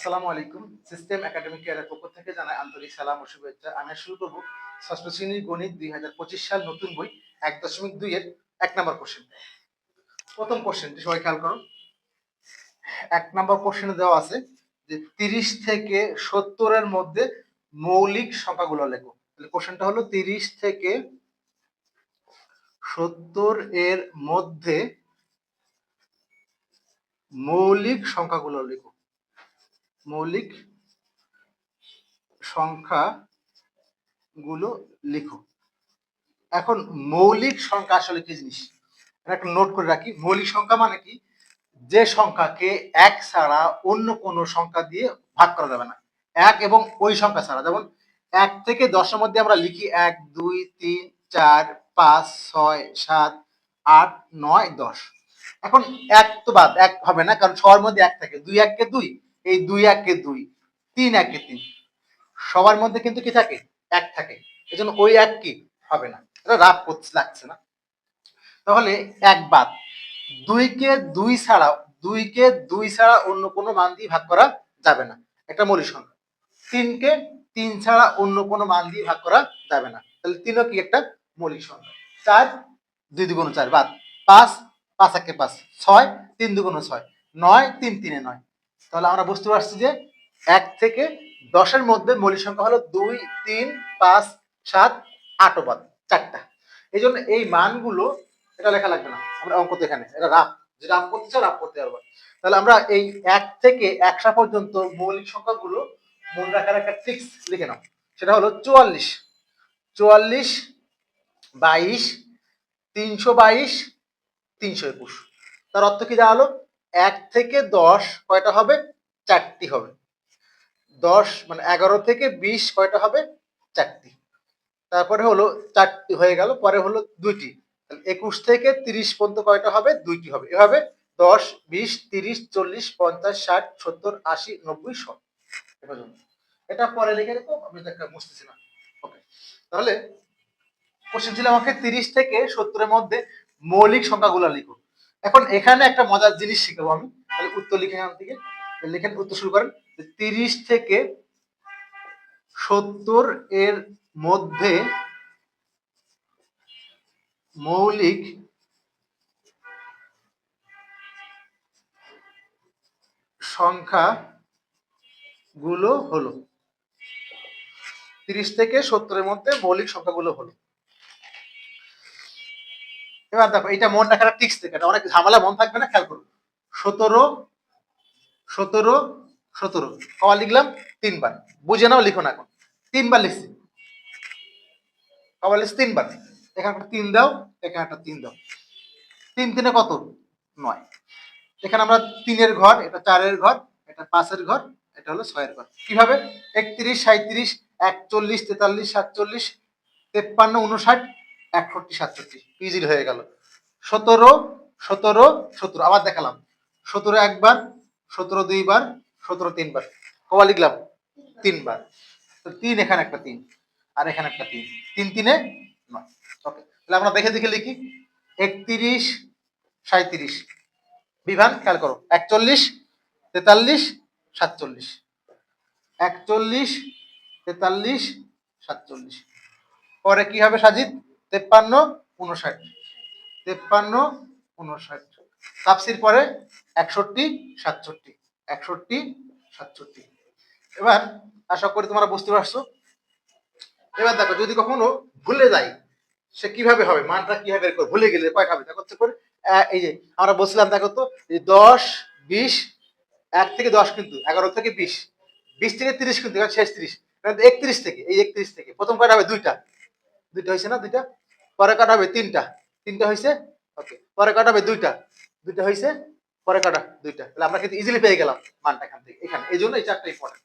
আসসালামু আলাইকুম। System academic কেয়ারের পক্ষ থেকে জানাই আন্তরিক সালাম ও শুভেচ্ছা। আমি শুরু করব ষষ্ঠ শ্রেণির গণিত দুই হাজার পঁচিশ সাল নতুন বই এক দশমিক দুই এর এক নম্বর কোশ্চেন প্রথম কোশ্চেনটি সবাই খেয়াল করো। এক নম্বর কোশ্চেনে দেওয়া আছে যে তিরিশ থেকে সত্তরের মধ্যে মৌলিক সংখ্যাগুলো লেখো। তাহলে কোশ্চেনটা হলো তিরিশ থেকে সত্তর এর মধ্যে মৌলিক সংখ্যাগুলো লেখো। মৌলিক সংখ্যাগুলো লিখো। এখন মৌলিক সংখ্যা আসলে কি জিনিস? একটা নোট করে রাখি। মৌলিক সংখ্যা মানে কি? যে সংখ্যাকে এক ছাড়া অন্য কোনো সংখ্যা দিয়ে ভাগ করা যাবে না। এক এবং ওই সংখ্যা ছাড়া। যেমন এক থেকে দশের মধ্যে আমরা লিখি এক, দুই, তিন, চার, পাঁচ, ছয়, সাত, আট, নয়, দশ। এখন এক তো বাদ, এক হবে না, কারণ সবার মধ্যে এক থাকে। দুই, এককে দুই। এই দুই এককে দুই, তিন একে তিন। সবার মধ্যে কিন্তু কি থাকে? এক থাকে। এই জন্য ওই এক কি? হবে না। এটা রাগ করতে লাগছে না। তাহলে এক বাদ। দুইকে দুই ছাড়া, দুইকে দুই ছাড়া অন্য কোনো মান দিয়ে ভাগ করা যাবে না। একটা মৌলিক সংখ্যা। তিনকে তিন ছাড়া অন্য কোনো মান দিয়ে ভাগ করা যাবে না। তাহলে তিনও কি একটা মৌলিক সংখ্যা? চার, দুই দুগুণ চার বাদ। পাঁচ পাঁচ একে পাঁচ ছয়, তিন দুগুণ ছয়। নয়, তিন তিনে নয়। তাহলে আমরা বুঝতে পারছি যে এক থেকে দশের মধ্যে মৌলিক সংখ্যা হলো দুই, তিন, পাঁচ, সাত, আট ও বাদ চারটা। এই জন্য এই মানগুলো, এটা লেখা লাগবে না। আমরা অঙ্ক তো এখানে, এটা রাফ। যে রাফ করতে চাও রাফ করতে পারব। তাহলে আমরা এই এক থেকে একশো পর্যন্ত মৌলিক সংখ্যাগুলো মনে রাখার একটা ট্রিক্স লিখে নাও। সেটা হলো চুয়াল্লিশ। চুয়াল্লিশ, বাইশ, তিনশো বাইশ, তিনশো একুশ। তার অর্থ কি দাঁড়াল এক থেকে দশ কয়টা হবে? চারটি হবে। দশ মানে এগারো থেকে বিশ কয়টা হবে? চারটি। তারপরে হলো চারটি হয়ে গেল, পরে হলো দুইটি। একুশ থেকে তিরিশ পর্যন্ত কয়টা হবে? দুইটি হবে। এভাবে দশ, বিশ, তিরিশ, চল্লিশ, পঞ্চাশ, ষাট, সত্তর, আশি, নব্বই পর্যন্ত। এটা পরে লিখে রেখো আমি এটা বুঝতেছি না। ওকে তাহলে কোশ্চেন ছিল আমাকে তিরিশ থেকে সত্তরের মধ্যে মৌলিক সংখ্যাগুলো লিখো এখন এখানে একটা মজার জিনিস শিখাবো আমি। তাহলে উত্তর লিখে এখান থেকে লিখেন, উত্তর শুরু করেন। তিরিশ থেকে সত্তর এর মধ্যে মৌলিক সংখ্যা গুলো হলো। তিরিশ থেকে সত্তরের মধ্যে মৌলিক সংখ্যাগুলো হলো। এবার দেখো এটা মন রাখার টিক্স থেকে অনেক ঝামেলা, মন থাকবে না, খেয়াল করুন সতেরো সতেরো সতেরো। কবার লিখলাম? তিনবার। বুঝে নাও, লিখো না এখন। তিনবার লিখছি। কবার লিখছি? তিনবার। এখানে একটা তিন দাও, এখানে একটা তিন দাও। তিন তিনে কত? নয়। এখানে আমরা তিনের ঘর, এটা চারের ঘর, এটা পাঁচের ঘর, এটা হলো ছয়ের ঘর। কীভাবে? একত্রিশ সাঁত্রিশ একচল্লিশ, তেতাল্লিশ, সাতচল্লিশ, তেপ্পান্ন উনষাট একষট্টি, সাতষট্টি ইজিল হয়ে গেল। সতেরো সতেরো সতেরো, আবার দেখালাম। সতেরো একবার, সতেরো দুইবার, সতেরো তিনবার। কবা লিখলাম? তিনবার। তো তিন এখানে একটা তিন, আর এখানে একটা তিন। তিন তিনে নয়। ওকে তাহলে আমরা দেখে দেখে লিখি। একত্রিশ সাঁত্রিশ বিভান খেয়াল করো, একচল্লিশ, তেতাল্লিশ, সাতচল্লিশ। একচল্লিশ, তেতাল্লিশ, সাতচল্লিশ। পরে কি হবে সাজিদ? তেপ্পান্ন উনষাট তেপ্পান্ন উনষাট তাপসির পরে একষট্টি, সাতষট্টি। একষট্টি, সাতষট্টি। এবার আশা করি তোমরা বুঝতে পারছ। এবার দেখো, যদি কখনো ভুলে যাই, সে কীভাবে হবে, মানটা কীভাবে বের করে ভুলে গেলে কয়টা হবে দেখো করে এই যে, আমরা বলছিলাম, দেখো তো দশ, বিশ, এক থেকে দশ কিন্তু, এগারো থেকে বিশ। বিশ থেকে তিরিশ কিন্তু শেষ তিরিশ। একত্রিশ থেকে, এই একত্রিশ থেকে, প্রথম কয়টা হবে? দুইটা। দুইটা হয়েছে না, দুইটা? পরে কাটা হবে তিনটা। তিনটা হয়েছে ওকে পরে কাটা হবে দুইটা। দুইটা হয়েছে পরে কাটা দুইটা। তাহলে আমরা কিন্তু ইজিলি পেয়ে গেলাম মানটা এখান থেকে। এখানে। এই জন্য এই চারটা ইম্পর্টেন্ট